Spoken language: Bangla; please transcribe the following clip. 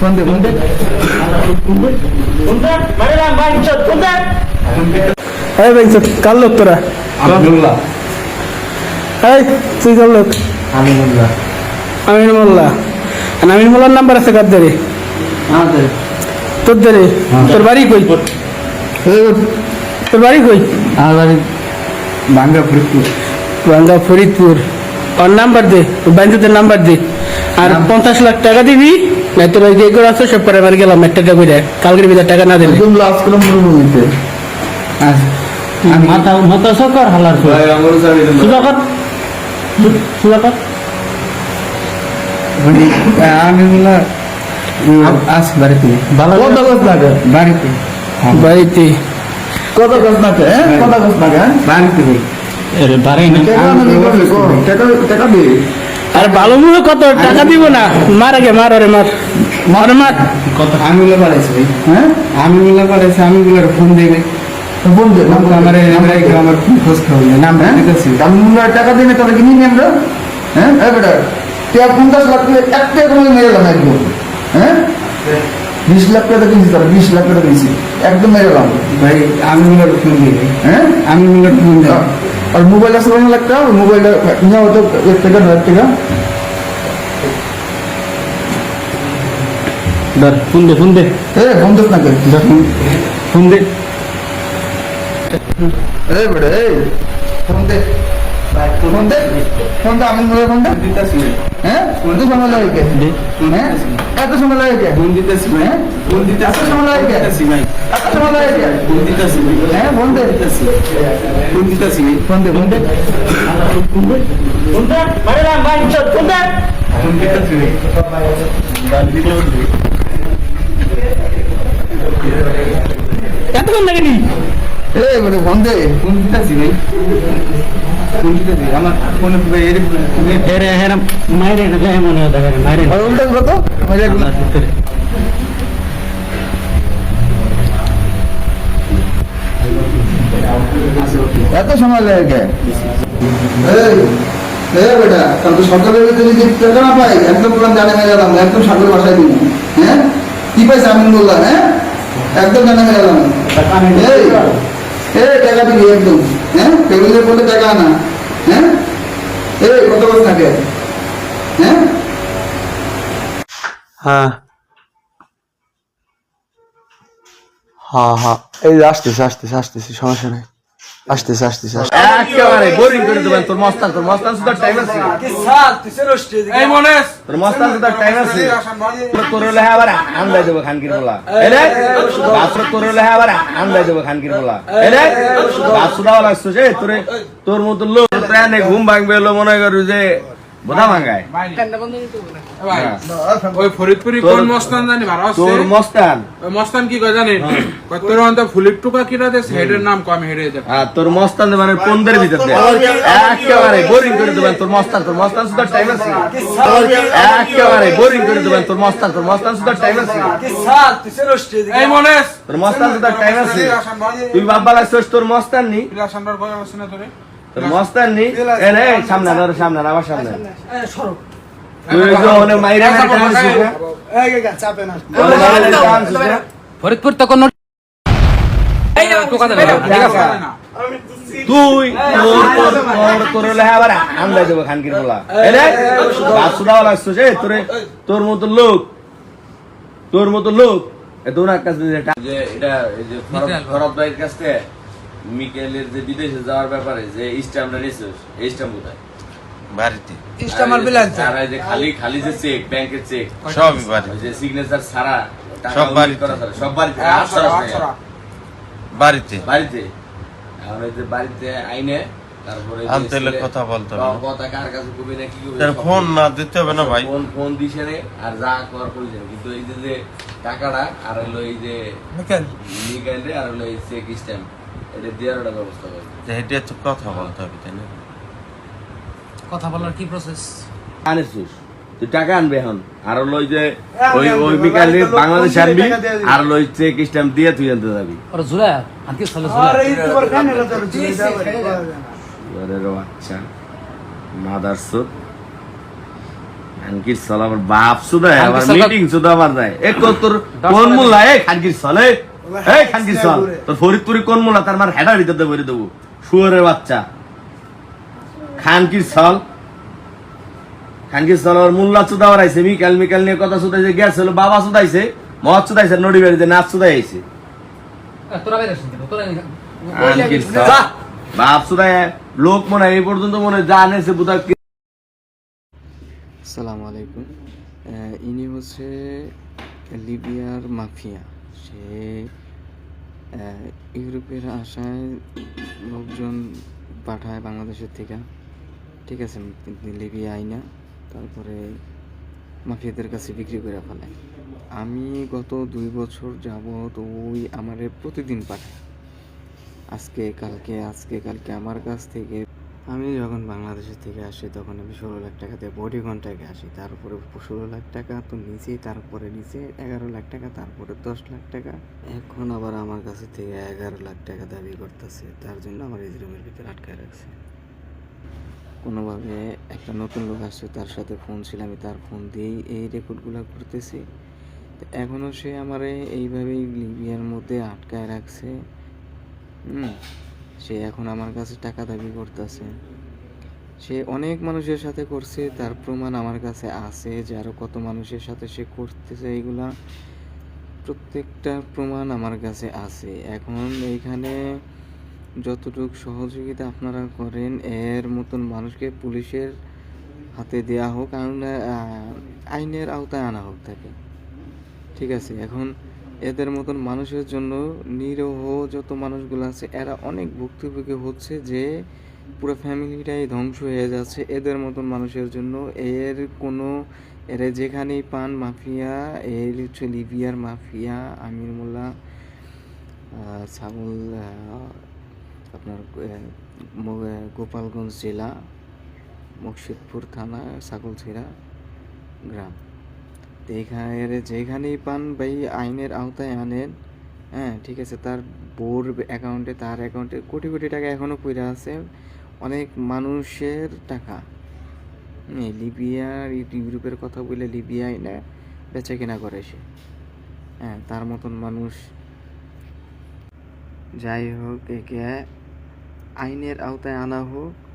ফোন দে ফোন দে। এই ভাই কার লোক তোরা? আব্দুল্লাহ। এই তুই কার লোক? আমিনুল্লাহ। আমিন মোল্লা আর আমিন মোল্লার নাম্বার আছে কার দেরে? তোর দেরে? তোর বাড়ি কই? তোর বাড়ি কই? আমার বাড়ি ফরিদপুর। ফরিদপুর। ওর নাম্বার দে নাম্বার দে। আর পঞ্চাশ লাখ টাকা দিবি। তোর যে এগুলো আছে সব করে আমার গেলাম এক টাকা করে কালকের ভিতরে টাকা না দিলে। একদম লাস্ট করে মরুভূমিতে মাথা মাথা সরকার হালার সুদাকর সুদাকর আমিনুল্লাহ আস বাড়িতে। কত গাছ লাগে? বাড়িতে। বাড়িতে। কত গাছ লাগে হ্যাঁ? কত গাছ লাগে হ্যাঁ? বাড়িতে। বাড়ি টাকা না? টাকা টাকা দে। আর ভালো মনে কত? টাকা দিব না। মার আগে মার আরে মার। মার মার। কত? আমি বাড়াইছে ভাই। হ্যাঁ? আমি আমিনুল্লাহ বাড়াইছে আমিনুল্লাহ ফোন দেবে ফোন দে আমার আমরা খোঁজ খাওয়া নাম দিতেছি আমিনুল্লাহ টাকা দিলে তোরা কিনি নি আমরা হ্যাঁ? এই বেটা তুই পঞ্চাশ লাখ টাকা এক টাকা করে মেরে গেলাম একদম। হ্যাঁ? বিশ লাখ টাকা কিনছি তারা বিশ লাখ টাকা কিনছি। একদম মেরে গেলাম ভাই আমিনুল্লাহ ফোন দিবে হ্যাঁ? আমি আমিনুল্লাহ ফোন দেবে মোবাইল আছে কোনো লাখ টাকা মোবাইলটা নিয়ে হতো এক টাকা দেড় টাকা। ধর ফোন দে ফোন দে। এ ফোন দিস না কে ফোন দে। এই বেটা এই ফোন দে ফোন দে। দে আমি হ্যাঁ? সময় লাগে কে? হ্যাঁ? এত সময় লাগে কে? হ্যাঁ? দিতে সময় লাগে কে? এত সময় লাগে কে? ফোন দিতেছি হ্যাঁ দে। এতক্ষণ নি ভাই ফোন দিতেছি আমার ফোনে এর এরে হেরা মাইরে না যায় মনে হয় মাইরে আর উল্টা কত মজা এত সময় লাগে বেটা সরকারের যদি টাকা না পাই, একদম পুরান জানে মেরে গেলাম, একদম সাগরের বাসায় দিন হ্যাঁ? কি পাইছে আমিনুল্লাহ হ্যাঁ? একদম জানে মেরে গেলাম। এই টাকা দিবি একদম। হ্যাঁ? ফ্যামিলির বলে টাকা আনা হ্যাঁ? এই কত বছর থাকে। হ্যাঁ? হ্যাঁ। হ্যাঁ হ্যাঁ। এই আসতেছে আসতেছে আসতেছে, সমস্যা নেই। আসতেছে আসতেছে আসতেছে। একেবারে বোরিং করে দেবেন তোর মস্তান তোর মস্তান সুদার টাইম আছে। এই মনে তোর মস্তান সুদার টাইম আছে। তোর তোর হলে আবার আন্দাজ দেবো খানকির বলা। এলে বাসুর তোর হলে আবার আন্দাজ দেবো খানকির বলা। এলে গাছ লাগছে লাগছো যে তোর তোর মতো লোক প্রাণে ঘুম ভাঙবে এলো মনে করু যে বোধা ভাঙায় ওই ফরিদপুরি তোর- কোন মস্তান জানি ভালো আছে তোর মস্তান? ওই মস্তান কি কয় জানি? তোর অন্ত ফুলির টুকা কিনা দেশ? হেডের নাম কম হেডে দেব আর তোর মস্তান মানে পন্দের ভিতর দিয়ে একেবারে বোরিং করে দেবেন তোর মস্তান তোর মস্তান টাইম আছে। একেবারে বোরিং করে দেবেন তোর মস্তান তোর মস্তান সুদার টাইম আছে। এই তোর মস্তান টাইম আছে। তুই বাবা লাগছিস তোর মস্তান নি? কয় আছে না তোর? মস্তান এনে সামনে সামনে সামনে? ফরিদপুর তো কোন তুই তোর তোর তোর তোর হলে আবার আন্দাজ দেবো খানকির বলা এনে গাছ সুদাও লাগছিস যে তোরে তোর মতো লোক তোর মতো লোক কাছে এটা এই যে ফরদ- ফরদ ভাইয়ের কাছ মিকেলের যে বিদেশে যাওয়ার ব্যাপারে যে স্ট্যাম্পটা নিয়েছিস এই স্ট্যাম্প কোথায়? বাড়িতে। ইস্টামার বিলাস আর যে খালি খালি যে চেক ব্যাংকের চেক সব বাড়িতে। যে সিগনেচার ছাড়া সব বাড়িতে। করা ছাড়া, সব বাড়িতে হ্যাঁ। বাড়িতে। বাড়িতে। আমরা যে বাড়িতে আইনে আনতে হলে কথা বলতে হবে। কথা কার কাছে কবি না কি কবি? তার ফোন না দিতে হবে না ভাই। ফোন ফোন দিছে রে আর যা কর কইছে কিন্তু এই যে যে টাকাটা আর হলো এই যে নিকাল রে আর হলো এই চেক স্ট্যাম্প এটা দেওয়ার একটা ব্যবস্থা করে। এটা তো কথা বলতে হবে তাই না? কথা বলার কি প্রসেস আনিসুস তুই টাকা আনবে এখন। আর হলো ওই যে ওই ওই বিকালে বাংলাদেশ আনবি আর হলো চেক স্ট্যাম্প দিয়ে তুই আনতে যাবি। জুলা জুলা বাচ্চা মাদার সুদ। খানকির সাল আবার বাপ সুদা সাল- মিটিং সুদা যায় এক তোর কোন মোল্লা এ খানকির সাল এ খানকির সাল তোর ফরিদপুরি কোন মোল্লা তার মার হেডা দিতে ভরে দেবো। শুয়ারের বাচ্চা। খানকির সাল খানকির সাল মোল্লা আইছে। মিকাল মিকাল নিয়ে কথা সুদাইছে গ্যাস হলো বাবা সুদাইছে মদ সুদাইছে নড়ি বাড়িতে নাচ সুদাই আইছে খানকির সাল আলাইকুম। ইনি হচ্ছে লিবিয়ার মাফিয়া। সে ইউরোপের আশায় লোকজন পাঠায় বাংলাদেশের থেকে। ঠিক আছে লিবিয়া আইনা, তারপরে মাফিয়াদের কাছে বিক্রি করে ফেলে। আমি গত দুই বছর যাবত ওই আমারে প্রতিদিন পাঠায় আজকে, কালকে আজকে, কালকে আমার কাছ থেকে। আমি যখন বাংলাদেশের থেকে আসি, তখন আমি ষোলো লাখ টাকাতে বডি কন্ট্রাক্টে আসি। তারপরে ষোলো লাখ টাকা, তো নিচেই তারপরে নিচে, এগারো লাখ টাকা, তারপরে দশ লাখ টাকা। এখন আবার আমার কাছে থেকে এগারো লাখ টাকা দাবি করতেছে। তার জন্য আমার এই রুমের ভিতরে আটকায় রাখছে। কোনোভাবে একটা নতুন লোক আসছে, তার সাথে ফোন ছিল, আমি তার ফোন দিয়েই এই রেকর্ডগুলো করতেছি। এখনও সে আমারে এইভাবেই লিবিয়ার মধ্যে আটকায় রাখছে। হুম। সে এখন আমার কাছে টাকা দাবি করতেছে। সে অনেক মানুষের সাথে করছে, তার প্রমাণ আমার কাছে আছে যে আরও কত মানুষের সাথে সে করতেছে এইগুলা। প্রত্যেকটা প্রমাণ আমার কাছে আছে। এখন এইখানে যতটুকু সহযোগিতা আপনারা করেন, এর মতন মানুষকে পুলিশের হাতে দেয়া হোক আইন আইনের আওতায় আনা হোক তাকে। ঠিক আছে, এখন এদের মতন মানুষের জন্য নিরহ যত মানুষগুলো আছে, এরা অনেক ভুক্তভোগী হচ্ছে যে পুরো ফ্যামিলিটাই ধ্বংস হয়ে যাচ্ছে এদের মতন মানুষের জন্য। এর কোনো, এরা যেখানেই পান মাফিয়া, এর হচ্ছে লিবিয়ার মাফিয়া, আমির মোল্লা ছাগল আপনার গোপালগঞ্জ জেলা মুর্শিদপুর থানা ছাগলছিড়া গ্রাম। এখানে যেখানেই পান ভাই, আইনের আওতায় আনেন। হ্যাঁ ঠিক আছে, তার বোর অ্যাকাউন্টে, তার অ্যাকাউন্টে কোটি কোটি টাকা এখনও পড়ে আছে। অনেক মানুষের টাকা। লিবিয়ার ইউরোপের কথা বলে লিবিয়ায় না বেচা কেনা করে সে। হ্যাঁ তার মতন মানুষ। যাই হোক, একে আইনের আওতায় আনা হোক।